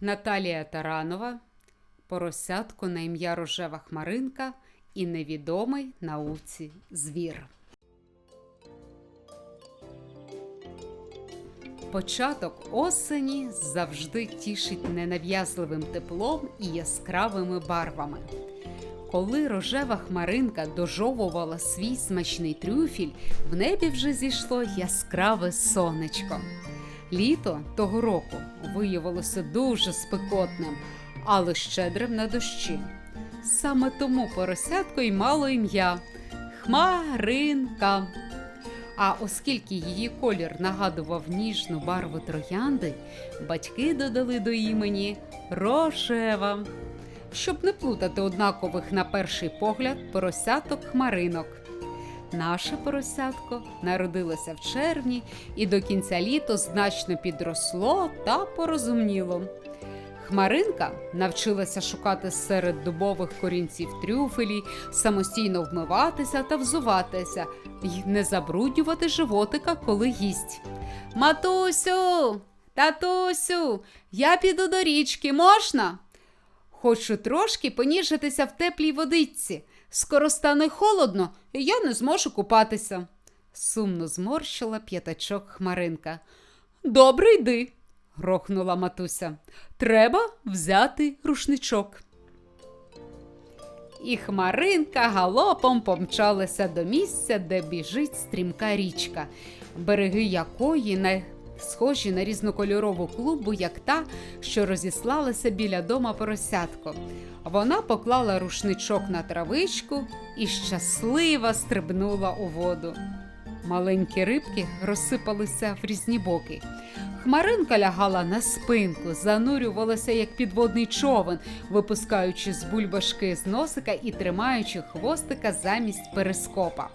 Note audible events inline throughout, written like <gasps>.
Наталія Таранова, поросятко на ім'я Рожева Хмаринка і невідомий науці звір. Початок осені завжди тішить ненав'язливим теплом і яскравими барвами. Коли рожева хмаринка дожовувала свій смачний трюфіль, в небі вже зійшло яскраве сонечко. Літо того року виявилося дуже спекотним, але щедрим на дощі. Саме тому поросятко й мало ім'я Хмаринка. А оскільки її колір нагадував ніжну барву троянди, батьки додали до імені Рожева, щоб не плутати однакових на перший погляд поросяток хмаринок. Наше поросятко народилося в червні і до кінця літа значно підросло та порозумніло. Хмаринка навчилася шукати серед дубових корінців трюфелі, самостійно вмиватися та взуватися і не забруднювати животика, коли їсть. Матусю, татусю, я піду до річки, можна? Хочу трошки поніжитися в теплій водичці. Скоро стане холодно, і я не зможу купатися. Сумно зморщила п'ятачок Хмаринка. Добре йди, грохнула матуся. Треба взяти рушничок. І Хмаринка галопом помчалася до місця, де біжить стрімка річка, береги якої не схожі на різнокольорову клубу, як та, що розіслалася біля дома поросятко. Вона поклала рушничок на травичку і щаслива стрибнула у воду. Маленькі рибки розсипалися в різні боки. Хмаринка лягала на спинку, занурювалася як підводний човен, випускаючи з бульбашки з носика і тримаючи хвостика замість перископа.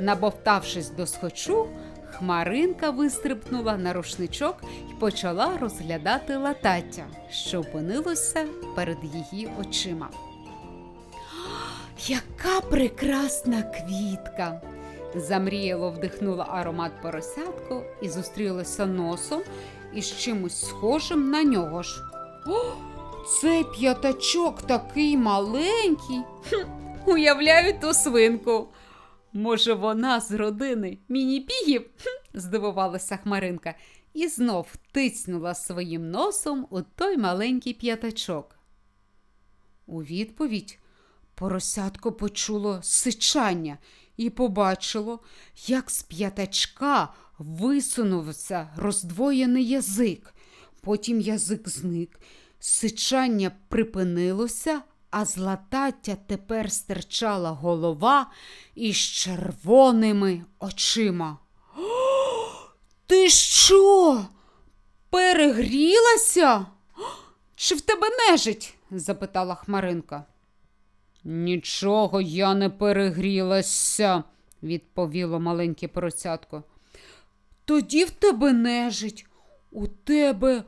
Набовтавшись до схочу, Хмаринка вистрибнула на рушничок і почала розглядати латаття, що опинилося перед її очима. <gasps> Яка прекрасна квітка! Замріяло вдихнула аромат поросятку і зустрілася носом із чимось схожим на нього ж. О, цей п'ятачок такий маленький. Хм, уявляю ту свинку. Може, вона з родини міні-пігів? Здивувалася Хмаринка і знов тицнула своїм носом у той маленький п'ятачок. У відповідь поросятко почуло сичання і побачило, як з п'ятачка висунувся роздвоєний язик. Потім язик зник, сичання припинилося, а з латаття тепер стирчала голова із червоними очима. <gasps> Ти що? Перегрілася? Чи в тебе нежить? запитала Хмаринка. Нічого я не перегрілася, відповіло маленьке поросятко. Тоді в тебе нежить, у тебе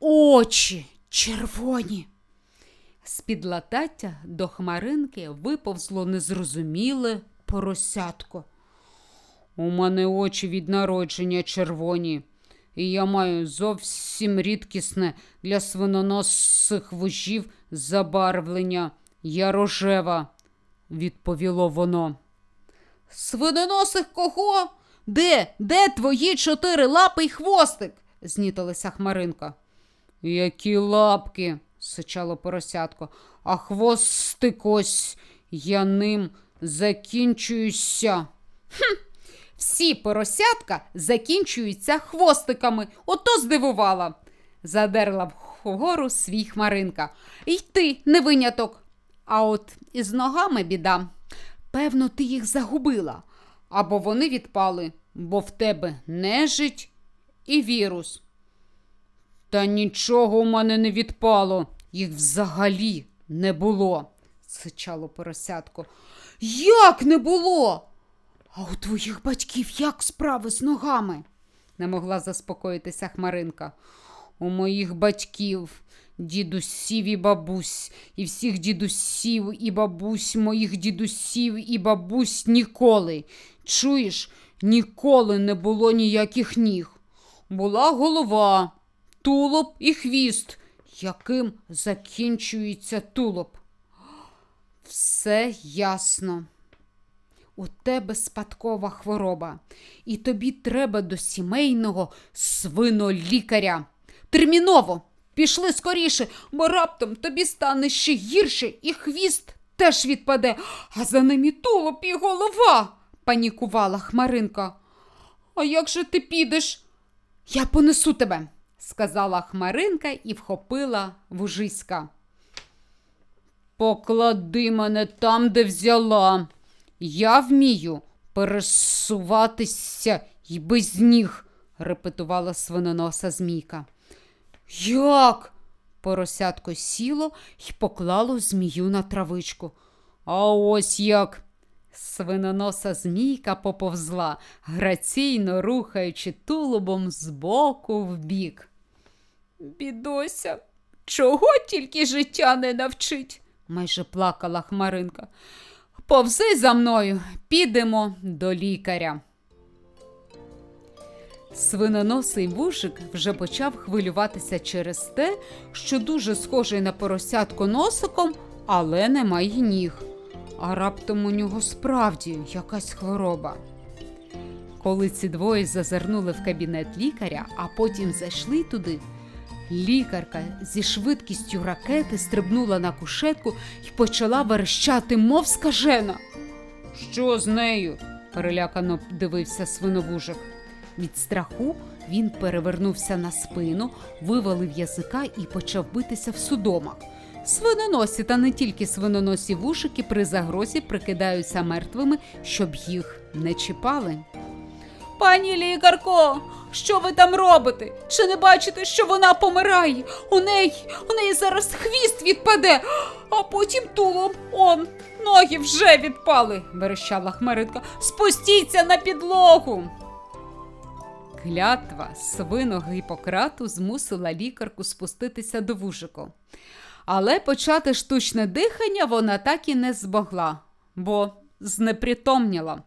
очі червоні. З-під латаття до хмаринки виповзло незрозуміле поросятко. У мене очі від народження червоні, і я маю зовсім рідкісне для свиноносих вужів забарвлення. Я рожева, відповіло воно. Свиноносих кого? Де? Де твої чотири лапи й хвостик? знітилася Хмаринка. Які лапки? Сичало поросятко, а хвостик ось я ним закінчуюся. Хм, всі поросятка закінчуються хвостиками, ото здивувала, задерла вгору свій хмаринка. І ти не виняток. А от із ногами біда. Певно, ти їх загубила, або вони відпали, бо в тебе нежить і вірус. Та нічого у мене не відпало, їх взагалі не було, сичало поросятко. Як не було? А у твоїх батьків як справи з ногами? не могла заспокоїтися Хмаринка. У моїх батьків, дідусів і бабусь, і всіх дідусів і бабусь, моїх дідусів і бабусь ніколи. Чуєш, ніколи не було ніяких ніг. Була голова, тулуб і хвіст, яким закінчується тулуб. Все ясно. У тебе спадкова хвороба, і тобі треба до сімейного свинолікаря. Терміново пішли скоріше, бо раптом тобі стане ще гірше, і хвіст теж відпаде, а за ним і тулуб і голова, панікувала Хмаринка. А як же ти підеш? Я понесу тебе, сказала Хмаринка і вхопила вужиська. Поклади мене там, де взяла. Я вмію пересуватися й без ніг, репетувала свиноноса змійка. Як? Поросятко сіло й поклало змію на травичку. А ось як. Свиноноса змійка поповзла, граційно рухаючи тулубом з боку в бік. Бідося, чого тільки життя не навчить, майже плакала Хмаринка. Повзи за мною, підемо до лікаря. Свиноносий вушик вже почав хвилюватися через те, що дуже схожий на поросятко носиком, але не має ніг. А раптом у нього справді якась хвороба. Коли ці двоє зазирнули в кабінет лікаря, а потім зайшли туди, лікарка зі швидкістю ракети стрибнула на кушетку і почала верещати, мов скажена. Що з нею? перелякано дивився свиновужик. Від страху він перевернувся на спину, вивалив язика і почав битися в судомах. Свиноносі та не тільки свиноносі вушики при загрозі прикидаються мертвими, щоб їх не чіпали. Пані лікарко, що ви там робите? Чи не бачите, що вона помирає? У неї, у неї зараз хвіст відпаде, а потім тулуб он. Ноги вже відпали, верещала Хмаринка. Спустіться на підлогу. Клятва свиного Гіппократу змусила лікарку спуститися до вужику. Але почати штучне дихання вона так і не змогла, бо знепритомніла.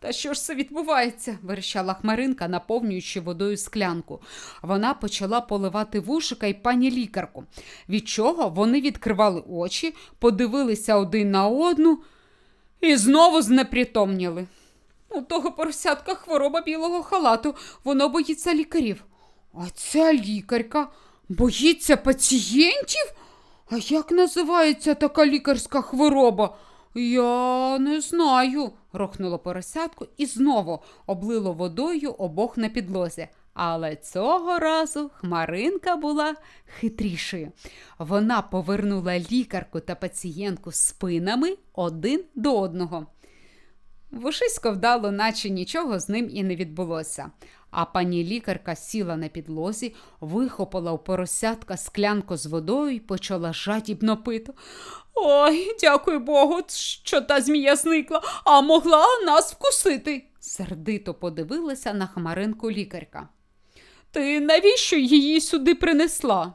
Та що ж це відбувається? верещала Хмаринка, наповнюючи водою склянку. Вона почала поливати вушика й пані лікарку, від чого вони відкривали очі, подивилися один на одну і знову знепритомніли. У того поросятка хвороба білого халату, воно боїться лікарів. А ця лікарка боїться пацієнтів? А як називається така лікарська хвороба? Я не знаю, рохнуло поросятко і знову облило водою обох на підлозі. Але цього разу Хмаринка була хитрішою. Вона повернула лікарку та пацієнтку спинами один до одного. Вушисько вдало, наче нічого з ним і не відбулося. А пані лікарка сіла на підлозі, вихопила у поросятка склянку з водою і почала жадібно пити. Ой, дякую Богу, що та змія зникла, а могла нас вкусити. сердито подивилася на хмаринку лікарка. Ти навіщо її сюди принесла?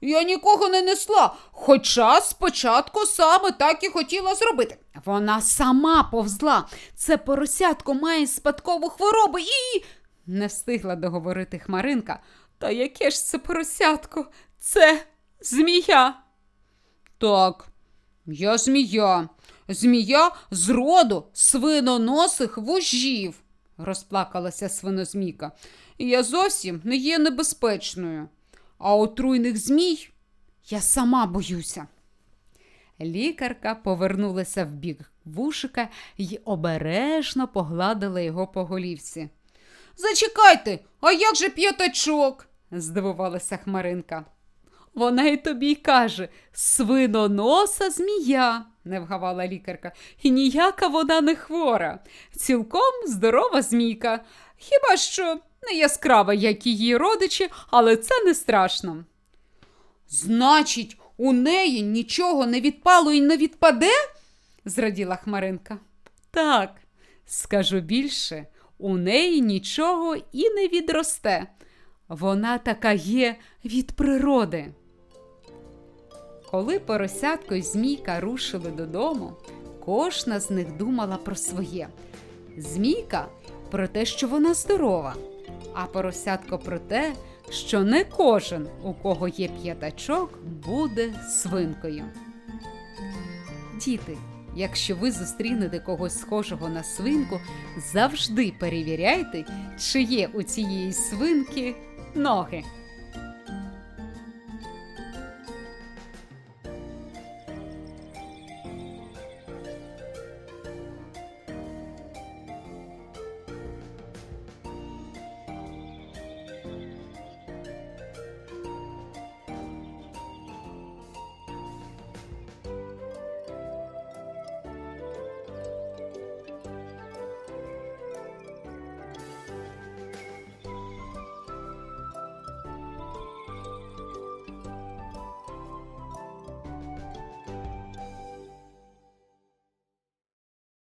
Я нікого не несла, хоча спочатку саме так і хотіла зробити. Вона сама повзла. Це поросятко має спадкову хворобу і. Не встигла договорити Хмаринка. Та яке ж це поросятко? Це змія. Так, я змія. Змія з роду свиноносих вужів, розплакалася свинозмійка. Я зовсім не є небезпечною. А отруйних змій я сама боюся. Лікарка повернулася в бік вушика і обережно погладила його по голівці. Зачекайте, а як же п'ятачок? здивувалася Хмаринка. Вона й тобі й каже свиноноса змія, не вгавала лікарка, і ніяка вона не хвора, цілком здорова змійка. Хіба що не яскрава, як її родичі, але це не страшно. Значить, у неї нічого не відпало і не відпаде? зраділа Хмаринка. Так, скажу більше, у неї нічого і не відросте. Вона така є від природи. Коли поросятко й змійка рушили додому, кожна з них думала про своє. Змійка про те, що вона здорова, а поросятко про те, що не кожен, у кого є п'ятачок, буде свинкою. Діти, якщо ви зустрінете когось схожого на свинку, завжди перевіряйте, чи є у цієї свинки ноги.